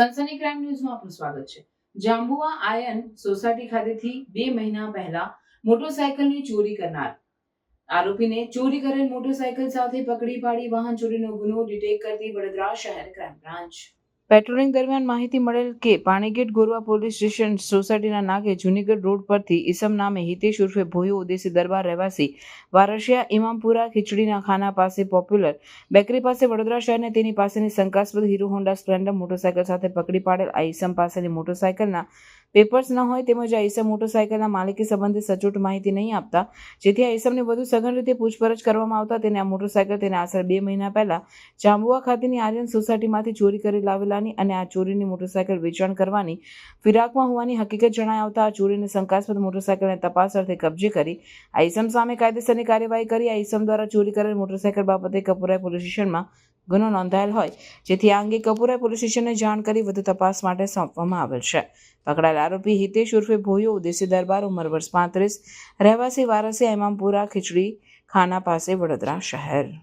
સનસની crime ન્યૂઝમાં આપનું સ્વાગત છે. જાંબુઆ આયન સોસાયટી ખાતેથી બે મહિના પહેલા મોટરસાયકલની ચોરી કરનાર આરોપીને ચોરી કરેલ મોટરસાયકલ સાથે પકડી પાડી વાહન ચોરીનો ગુનો ડિટેક્ટ કરતી વડોદરા શહેર ક્રાઇમ બ્રાન્ચ. પેટ્રોલિંગ દરમિયાન માહિતી મળેલ કે પાણીગેટ ગોરવા પોલીસ સ્ટેશન સોસાયટીના નાકે જુનીગઢ રોડ પરથી ઈસમ નામે હિતેશ ઉર્ફે ભોયો ઉદેસી દરબાર રહેવાસી વારસિયા ઇમામપુરા ખીચડીના ખાના પાસે પોપ્યુલર. બેકરી પાસે વડોદરા શહેરને તેની પાસેની શંકાસ્પદ હીરો હોન્ડા સ્પ્લેન્ડર મોટરસાયકલ સાથે પકડી પાડેલ આ ઈસમ પાસેની મોટરસાયકલના પેપર્સ ન હોય તેમજ આ મોટરસાયકલના માલિકી સંબંધિત સચોટ માહિતી નહીં આપતા. જેથી આ ઈસમને વધુ સઘન રીતે પૂછપરછ કરવામાં આવતા તેને આ મોટરસાયકલ તેને આશરે બે મહિના પહેલા જાંબુઆ ખાતેની આર્યન સોસાયટીમાંથી ચોરી કરી લાવેલાની અને આ ચોરીની મોટરસાયકલ વેચાણ કરવાની ફિરાકમાં હોવાની હકીકત જણાય આવતા આ ચોરીને શંકાસ્પદ મોટરસાયકલને તપાસ અર્થે કબજે કરી આ ઈસમ સામે કાયદેસરની કાર્યવાહી કરી. આ ઈસમ દ્વારા ચોરી કરેલ મોટરસાયકલ બાબતે કપુરાઈ પોલીસ સ્ટેશનમાં ગુનો નોંધાયેલ હોય, જેથી આ અંગે કપુરાઈ પોલીસ સ્ટેશનને જાણ કરી વધુ તપાસ માટે સોંપવામાં આવેલ છે. પકડાયેલ આરોપી હિતેશ ઉર્ફે ભોયો, ઉદેશી દરબાર, ઉંમર વર્ષ પાંત્રીસ, રહેવાસી વારસી ઇમામપુરા ખીચડી ખાના પાસે વડોદરા શહેર.